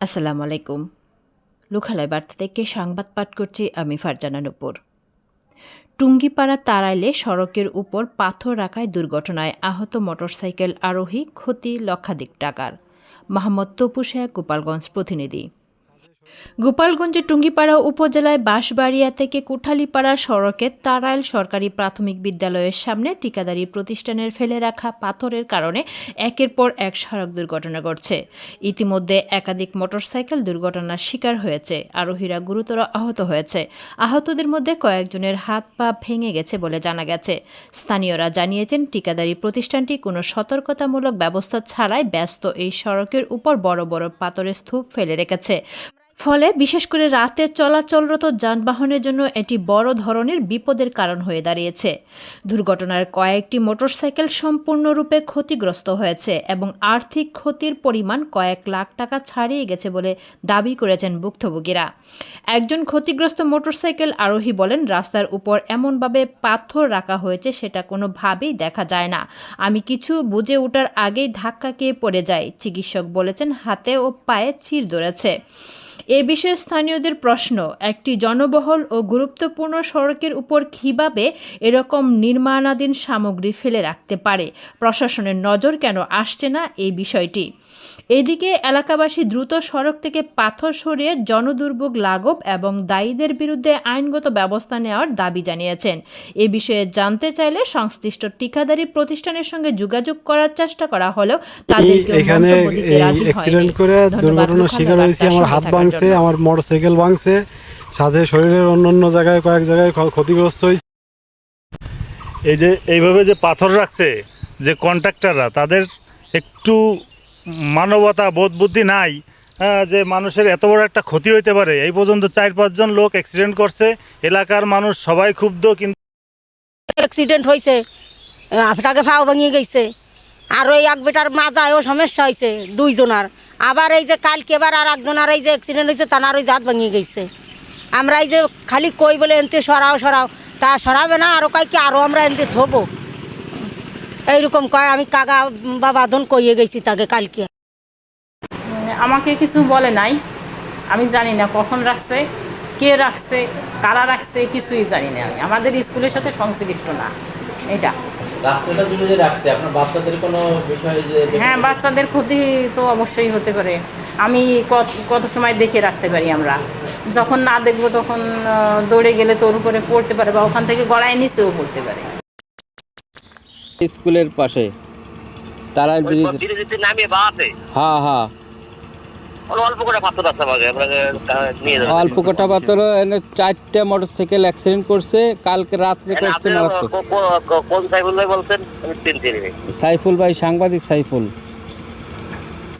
আসসালামু আলাইকুম। লোখালয় বার্তা থেকে সংবাদ পাঠ করছি আমি ফারজানা নুপুর টুঙ্গিপাড়া তারাইলে সড়কের উপর পাথর রাখায় দুর্ঘটনায় আহত মোটরসাইকেল আরোহী ক্ষতি লক্ষাধিক টাকার। মাহমদ তপু শেখ, গোপালগঞ্জ প্রতিনিধি। গোপালগঞ্জের টুঙ্গিপাড়া উপজেলায় বাঁশবাড়িয়া থেকে কুঠালীপাড়া সড়কে তারাইল সরকারি প্রাথমিক বিদ্যালয়ের সামনে ঠিকাদারি প্রতিষ্ঠানের ফেলে রাখা পাথরের কারণে একের পর এক সড়ক দুর্ঘটনা ঘটছে। ইতিমধ্যে একাধিক মোটরসাইকেল দুর্ঘটনার শিকার হয়েছে। আরোহীরা গুরুতর আহত হয়েছে। আহতদের মধ্যে কয়েকজনের হাত পা ভেঙে গেছে বলে জানা গেছে। স্থানীয়রা জানিয়েছেন, ঠিকাদারি প্রতিষ্ঠানটি কোনো সতর্কতামূলক ব্যবস্থা ছাড়াই ব্যস্ত এই সড়কের উপর বড় বড় পাথরের স্তূপ ফেলে রেখেছে। ফলে বিশেষ করে রাতে চলাচলরত যানবাহনের জন্য এটি বড় ধরনের বিপদের কারণ হয়ে দাঁড়িয়েছে। দুর্ঘটনার কয়েকটি মোটরসাইকেল সম্পূর্ণরূপে ক্ষতিগ্রস্ত হয়েছে এবং আর্থিক ক্ষতির পরিমাণ কয়েক লাখ টাকা ছাড়িয়ে গেছে বলে দাবি করেছেন ভুক্তভোগীরা। একজন ক্ষতিগ্রস্ত মোটরসাইকেল আরোহী বলেন, রাস্তার উপর এমনভাবে পাথর রাখা হয়েছে সেটা কোনোভাবেই দেখা যায় না। আমি কিছু বুঝে ওঠার আগেই ধাক্কা খেয়ে পড়ে যাই। চিকিৎসক বলেছেন, হাতে ও পায়ে চির ধরেছে। এ বিষয়ে স্থানীয়দের প্রশ্ন একটি জনবহুল ও গুরুত্বপূর্ণ সড়কের উপর কীভাবে এরকম নির্মাণাধীন সামগ্রী ফেলে রাখতে পারে? প্রশাসনের নজর কেন আসছে না এই বিষয়টি? এদিকে এলাকাবাসী দ্রুত সড়ক থেকে পাথর সরিয়ে জনদুর্ভোগ লাঘব এবং দায়ীদের বিরুদ্ধে আইনগত ব্যবস্থা নেওয়ার দাবি জানিয়েছেন। এ বিষয়ে জানতে চাইলে সংশ্লিষ্ট ঠিকাদারি প্রতিষ্ঠানের সঙ্গে যোগাযোগ করার চেষ্টা করা হলেও তাদের কেউ এখানে অ্যাক্সিডেন্ট করে দুর্ঘটনার শিকার হয়েছি আমার হাত ভাঙছে আমার মোটরসাইকেল ভাঙছে সাথে শরীরের অন্য অন্য জায়গায় কয়েক জায়গায় ক্ষতিগ্রস্ত হয়েছে। এই যে এইভাবে যে পাথর রাখছে যে কন্ট্রাক্টাররা তাদের একটু মানবতা বোধ বুদ্ধি নাই হ্যাঁ, যে মানুষের এত বড় একটা ক্ষতি হইতে পারে। এই পর্যন্ত চার পাঁচজন লোক অ্যাক্সিডেন্ট করছে এলাকার মানুষ সবাই ক্ষুব্ধ কিন্তু অ্যাক্সিডেন্ট হয়েছে আপনাকে ফাও ভাঙিয়ে গেছে। আর ওই এক বেটার মাজায়ও সমস্যা হয়েছে দুইজনার। আবার এই যে কালকে এবার আর একজনের এই যে অ্যাক্সিডেন্ট হয়েছে, তার ওই জাত ভাঙিয়ে গেছে। আমরা এই যে খালি কই বলে এনতে সরাও সরাও। তা সরাবে না আরও কয় কি আরও আমরা এনতে থবো। এইরকম কয়, আমি কাকা বা বাঁধন কইয়ে গেছি তাকে কালকে। আমাকে কিছু বলে নাই। আমি জানি না কখন রাখছে, কে রাখছে, কারা রাখছে, কিছুই জানি না আমি। আমাদের স্কুলের সাথে সংশ্লিষ্ট না। এটা রাস্তাটা জুড়ে যে রাখছে আপনার বাচ্চাদের কোনো বিষয়ে যে হ্যাঁ বাচ্চাদের ক্ষতি তো অবশ্যই হতে পারে। আমি কত কত সময় দেখে রাখতে পারি আমরা। যখন না দেখব তখন দৌড়ে গেলে তোর উপরে পড়তে পারে বা ওখান থেকে গড়ায় নিচেও পড়তে পারে। স্কুলের পাশে তারা ব্রিজ হ্যাঁ হ্যাঁ। অল্প কটা পাথর আছে আমাকে আমরা নিয়ে যাব। অল্প কটা পাত্র এনে চারটে মোটরসাইকেল অ্যাক্সিডেন্ট করছে কালকে রাত্রে করছে মারাত্মক। কোন সাইফুল ভাই বলছেন? আমি চিনতে সাইফুল ভাই সাংবাদিক সাইফুল।